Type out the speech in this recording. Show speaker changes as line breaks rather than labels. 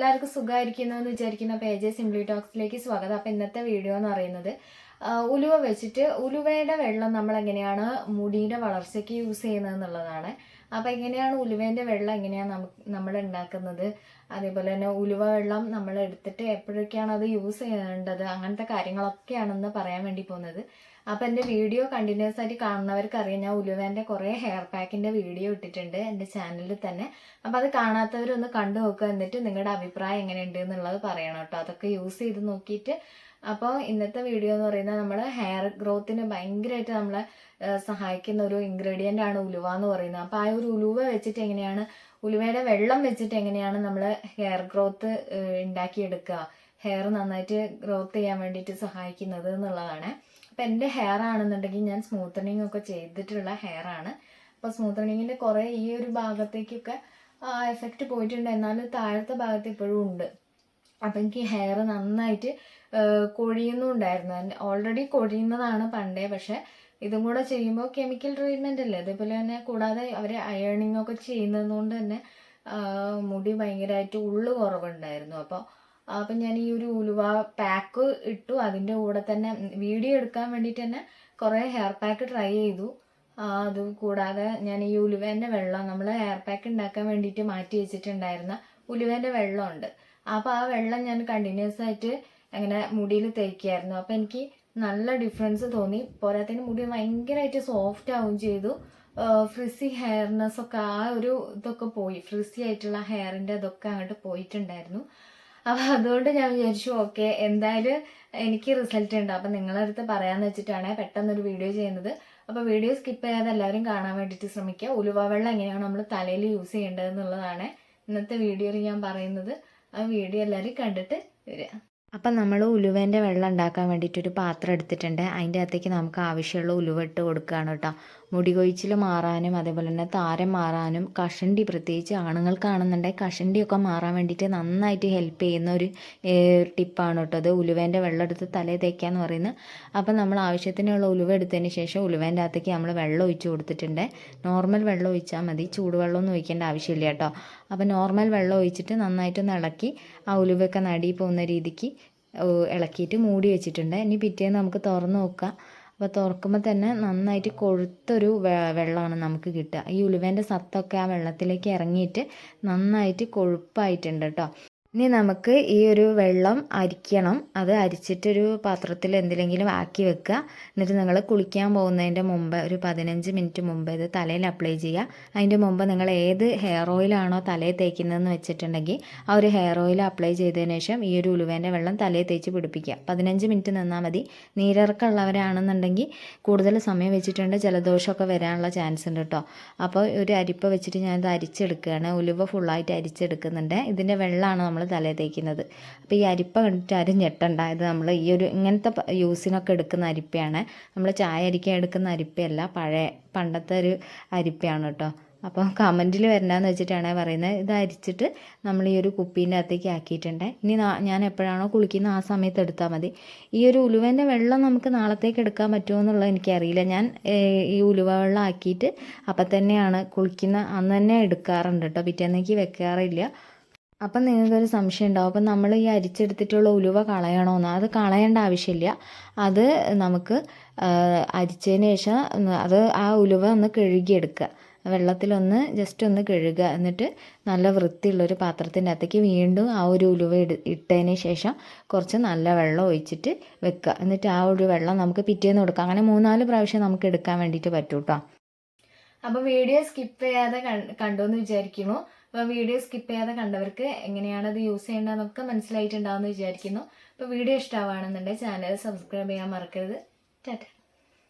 എല്ലാവർക്കും സുഖമായിരിക്കുന്നു എന്ന് വിചാരിക്കുന്ന പേജ് സിംപ്ലി ടോക്സിലേക്ക് സ്വാഗതം. അപ്പം ഇന്നത്തെ വീഡിയോ എന്ന് പറയുന്നത് ഉലുവ വെച്ചിട്ട് ഉലുവയുടെ വെള്ളം നമ്മൾ എങ്ങനെയാണ് മുടിയുടെ വളർച്ചയ്ക്ക് യൂസ് ചെയ്യുന്നത് എന്നുള്ളതാണ്. അപ്പം എങ്ങനെയാണ് ഉലുവേന്റെ വെള്ളം എങ്ങനെയാണ് നമ്മൾ ഉണ്ടാക്കുന്നത്? അതേപോലെ തന്നെ ഉലുവ വെള്ളം നമ്മൾ എടുത്തിട്ട് എപ്പോഴൊക്കെയാണ് അത് യൂസ് ചെയ്യേണ്ടത്? അങ്ങനത്തെ കാര്യങ്ങളൊക്കെയാണെന്ന് പറയാൻ വേണ്ടി പോകുന്നത്. അപ്പം എന്റെ വീഡിയോ കണ്ടിന്യൂസ് ആയിട്ട് കാണുന്നവർക്ക് അറിയാം ഞാൻ ഉലുവേന്റെ കുറേ ഹെയർ പാക്കിന്റെ വീഡിയോ ഇട്ടിട്ടുണ്ട് എന്റെ ചാനലിൽ തന്നെ. അപ്പം അത് കാണാത്തവരൊന്ന് കണ്ടു നോക്കുക എന്നിട്ട് നിങ്ങളുടെ അഭിപ്രായം എങ്ങനെയുണ്ട് എന്നുള്ളത് പറയണം കേട്ടോ. അതൊക്കെ യൂസ് ചെയ്ത് നോക്കിയിട്ട്. അപ്പോൾ ഇന്നത്തെ വീഡിയോ എന്ന് പറയുന്നത് നമ്മൾ ഹെയർ ഗ്രോത്തിന് ഭയങ്കരമായിട്ട് നമ്മളെ സഹായിക്കുന്ന ഒരു ഇൻഗ്രീഡിയന്റ് ആണ് ഉലുവ എന്ന് പറയുന്നത്. അപ്പോൾ ആ ഒരു ഉലുവ വെച്ചിട്ട് എങ്ങനെയാണ് ഉലുവയുടെ വെള്ളം വെച്ചിട്ട് എങ്ങനെയാണ് നമ്മൾ ഹെയർ ഗ്രോത്ത് ഉണ്ടാക്കിയെടുക്കുക? ഹെയർ നന്നായിട്ട് ഗ്രോത്ത് ചെയ്യാൻ വേണ്ടിയിട്ട് സഹായിക്കുന്നത് എന്നുള്ളതാണ്. അപ്പം എന്റെ ഹെയർ ആണെന്നുണ്ടെങ്കിൽ ഞാൻ സ്മൂത്തണിങ് ഒക്കെ ചെയ്തിട്ടുള്ള ഹെയർ ആണ്. അപ്പോൾ സ്മൂത്തണിങ്ങിന്റെ കുറേ ഈ ഒരു ഭാഗത്തേക്കൊക്കെ എഫക്റ്റ് പോയിട്ടുണ്ട്. എന്നാലും താഴത്തെ ഭാഗത്ത് ഇപ്പോഴും ഉണ്ട്. അപ്പം എനിക്ക് ഹെയർ നന്നായിട്ട് കൊഴിയുന്നുണ്ടായിരുന്നു. ഓൾറെഡി കൊഴിയുന്നതാണ് പണ്ടേ. പക്ഷെ ഇതും കൂടെ ചെയ്യുമ്പോൾ കെമിക്കൽ ട്രീറ്റ്മെന്റ് അല്ലേ? അതേപോലെ തന്നെ കൂടാതെ അവർ അയേണിംഗ് ഒക്കെ ചെയ്യുന്നതുകൊണ്ട് തന്നെ മുടി ഭയങ്കരമായിട്ട് ഉള്ളു കുറവുണ്ടായിരുന്നു. അപ്പോൾ അപ്പം ഞാൻ ഈ ഒരു ഉലുവ പാക്ക് ഇട്ടു. അതിന്റെ കൂടെ തന്നെ വീഡിയോ എടുക്കാൻ വേണ്ടിയിട്ട് തന്നെ കുറേ ഹെയർ പാക്ക് ട്രൈ ചെയ്തു. അത് കൂടാതെ ഞാൻ ഈ ഉലുവേന്റെ വെള്ളം നമ്മൾ ഹെയർ പാക്ക് ഉണ്ടാക്കാൻ വേണ്ടിയിട്ട് മാറ്റി വെച്ചിട്ടുണ്ടായിരുന്ന ഉലുവേന്റെ വെള്ളമുണ്ട്. അപ്പോൾ ആ വെള്ളം ഞാൻ കണ്ടിന്യൂസ് ആയിട്ട് അങ്ങനെ മുടിയിൽ തേക്കുകയായിരുന്നു അപ്പോൾ എനിക്ക് നല്ല ഡിഫറൻസ് തോന്നി. പോരാത്തതിന് മുടി ഭയങ്കരമായിട്ട് സോഫ്റ്റ് ആവുകയും ചെയ്തു. ഫ്രിസി ഹെയർനെസ് ഒക്കെ ആ ഒരു ഇതൊക്കെ പോയി. ഫ്രിസി ആയിട്ടുള്ള ഹെയറിന്റെ ഇതൊക്കെ അങ്ങോട്ട് പോയിട്ടുണ്ടായിരുന്നു. അപ്പോൾ അതുകൊണ്ട് ഞാൻ വിചാരിച്ചു ഓക്കെ എന്തായാലും എനിക്ക് റിസൾട്ട് ഉണ്ട്. അപ്പം നിങ്ങളുടെ അടുത്ത് പറയാമെന്ന് വെച്ചിട്ടാണ് പെട്ടെന്നൊരു വീഡിയോ ചെയ്യുന്നത്. അപ്പോൾ വീഡിയോ സ്കിപ്പ് ചെയ്യാതെ എല്ലാവരും കാണാൻ വേണ്ടിയിട്ട് ശ്രമിക്കുക. ഉലുവ വെള്ളം എങ്ങനെയാണ് നമ്മൾ തലയിൽ യൂസ് ചെയ്യേണ്ടത് എന്നുള്ളതാണ് ഇന്നത്തെ വീഡിയോയിൽ ഞാൻ പറയുന്നത്. ആ വീഡിയോ എല്ലാവരും കണ്ടിട്ട് വരിക. അപ്പം നമ്മൾ ഉലുവേന്റെ വെള്ളം ഉണ്ടാക്കാൻ വേണ്ടിയിട്ട് ഒരു പാത്രം എടുത്തിട്ടുണ്ട്. അതിന്റെ അകത്തേക്ക് നമുക്ക് ആവശ്യമുള്ള ഉലുവ ഇട്ട് കൊടുക്കുകയാണ് കേട്ടോ. മുടി കൊഴിച്ചിൽ മാറാനും അതേപോലെ തന്നെ താരം മാറാനും കഷണ്ടി പ്രത്യേകിച്ച് ആണുങ്ങൾക്കാണെന്നുണ്ടെങ്കിൽ കഷണ്ടിയൊക്കെ മാറാൻ വേണ്ടിയിട്ട് നന്നായിട്ട് ഹെൽപ്പ് ചെയ്യുന്ന ഒരു ടിപ്പാണ് കേട്ടോ അത്. ഉലുവേന്റെ വെള്ളം എടുത്ത് തലയിൽ തേക്കാന്ന് പറയുന്നത്. അപ്പം നമ്മൾ ആവശ്യത്തിനുള്ള ഉലുവ എടുത്തതിന് ശേഷം ഉലുവേന്റെ അകത്തേക്ക് നമ്മൾ വെള്ളം ഒഴിച്ച് കൊടുത്തിട്ടുണ്ട്. നോർമൽ വെള്ളം ഒഴിച്ചാൽ മതി. ചൂടുവെള്ളമൊന്നും ഒഴിക്കേണ്ട ആവശ്യമില്ല കേട്ടോ. അപ്പോൾ നോർമൽ വെള്ളം ഒഴിച്ചിട്ട് നന്നായിട്ടൊന്ന് ഇളക്കി ആ ഉലുവൊക്കെ നടി പോകുന്ന രീതിക്ക് ഇളക്കിയിട്ട് മൂടി വെച്ചിട്ടുണ്ട്. ഇനി പിറ്റേന്ന് നമുക്ക് തുറന്ന് നോക്കാം. അപ്പോൾ തുറക്കുമ്പോൾ തന്നെ നന്നായിട്ട് കൊഴുത്തൊരു വെള്ളമാണ് നമുക്ക് കിട്ടുക. ഈ ഉലുവേന്റെ സത്തൊക്കെ ആ വെള്ളത്തിലേക്ക് ഇറങ്ങിയിട്ട് നന്നായിട്ട് കൊഴുപ്പായിട്ടുണ്ട് കേട്ടോ ഇനി നമുക്ക് ഈ ഒരു വെള്ളം അരിക്കണം. അത് അരിച്ചിട്ടൊരു പാത്രത്തിൽ എന്തിലെങ്കിലും ആക്കി വെക്കുക. എന്നിട്ട് നിങ്ങൾ കുളിക്കാൻ പോകുന്നതിന്റെ മുമ്പ് ഒരു പതിനഞ്ച് മിനിറ്റ് മുമ്പ് ഇത് തലയിൽ അപ്ലൈ ചെയ്യുക. അതിന്റെ മുമ്പ് നിങ്ങൾ ഏത് ഹെയർ ഓയിലാണോ തലയിൽ തേക്കുന്നതെന്ന് വെച്ചിട്ടുണ്ടെങ്കിൽ ആ ഒരു ഹെയർ ഓയിൽ അപ്ലൈ ചെയ്തതിന് ശേഷം ഈ ഒരു ഉലുവേന്റെ വെള്ളം തലയിൽ തേച്ച് പിടിപ്പിക്കുക. പതിനഞ്ച് മിനിറ്റ് നിന്നാൽ മതി. നീരിറക്കമുള്ളവരാണെന്നുണ്ടെങ്കിൽ കൂടുതൽ സമയം വെച്ചിട്ടുണ്ട്. ജലദോഷമൊക്കെ വരാനുള്ള ചാൻസ് ഉണ്ട് കേട്ടോ. അപ്പോൾ ഒരു അരിപ്പ വെച്ചിട്ട് ഞാനിത് അരിച്ചെടുക്കുകയാണ്. ഉലുവ ഫുള്ളായിട്ട് അരിച്ചെടുക്കുന്നുണ്ട്. ഇതിന്റെ വെള്ളമാണ് നമ്മൾ തലയിൽ തേക്കുന്നത്. അപ്പോൾ ഈ അരിപ്പ കണ്ടിട്ട് ആരും ഞെട്ടണ്ട. ഇത് നമ്മൾ ഈ ഒരു ഇങ്ങനത്തെ യൂസിനൊക്കെ എടുക്കുന്ന അരിപ്പയാണ്. നമ്മൾ ചായ അരിക്കാൻ എടുക്കുന്ന അരിപ്പയല്ല പഴയ പണ്ടത്തെ ഒരു അരിപ്പയാണ് കേട്ടോ അപ്പോൾ കമന്റിൽ വരണ്ടെന്ന് വെച്ചിട്ടാണ് പറയുന്നത്. ഇത് അരിച്ചിട്ട് നമ്മൾ ഈ ഒരു കുപ്പീന്റെ അകത്തേക്ക് ആക്കിയിട്ടുണ്ട്. ഇനി ഞാൻ എപ്പോഴാണോ കുളിക്കുന്നത് ആ സമയത്ത് എടുത്താൽ മതി. ഈ ഒരു ഉലുവേന്റെ വെള്ളം നമുക്ക് നാളത്തേക്ക് എടുക്കാൻ പറ്റുമോ എന്നുള്ളത് എനിക്കറിയില്ല. ഞാൻ ഈ ഉലുവ വെള്ളം ആക്കിയിട്ട് അപ്പം തന്നെയാണ് കുളിക്കുന്ന അന്ന് തന്നെ എടുക്കാറുണ്ട് കേട്ടോ പിറ്റേന്നേക്ക് വെക്കാറില്ല. അപ്പം നിങ്ങൾക്കൊരു സംശയം ഉണ്ടാവും. അപ്പം നമ്മൾ ഈ അരിച്ചെടുത്തിട്ടുള്ള ഉലുവ കളയണമെന്ന് അത് കളയേണ്ട ആവശ്യമില്ല. അത് നമുക്ക് അരിച്ചതിന് ശേഷം അത് ആ ഉലുവ ഒന്ന് കഴുകിയെടുക്കുക. വെള്ളത്തിലൊന്ന് ജസ്റ്റ് ഒന്ന് കഴുകുക. എന്നിട്ട് നല്ല വൃത്തിയുള്ളൊരു പാത്രത്തിന്റെ അകത്തേക്ക് വീണ്ടും ആ ഒരു ഉലുവ ഇട ഇട്ടതിന് ശേഷം കുറച്ച് നല്ല വെള്ളം ഒഴിച്ചിട്ട് വെക്കുക. എന്നിട്ട് ആ ഒരു വെള്ളം നമുക്ക് പിറ്റേന്ന് കൊടുക്കാം. അങ്ങനെ മൂന്നാൽ പ്രാവശ്യം നമുക്ക് എടുക്കാൻ വേണ്ടിയിട്ട് പറ്റൂട്ടോ. അപ്പോൾ വീഡിയോ സ്കിപ്പ് ചെയ്യാതെ കണ്ടു എന്ന് വിചാരിക്കുന്നു. അപ്പോൾ വീഡിയോ സ്കിപ്പ് ചെയ്യാതെ കണ്ടവർക്ക് എങ്ങനെയാണ് അത് യൂസ് ചെയ്യേണ്ടതെന്നൊക്കെ മനസ്സിലായിട്ടുണ്ടാവുമെന്ന് വിചാരിക്കുന്നു. അപ്പോൾ വീഡിയോ ഇഷ്ടമാവുകയാണെന്നുണ്ടെങ്കിൽ ചാനൽ സബ്സ്ക്രൈബ് ചെയ്യാൻ മറക്കരുത്. ടാറ്റ.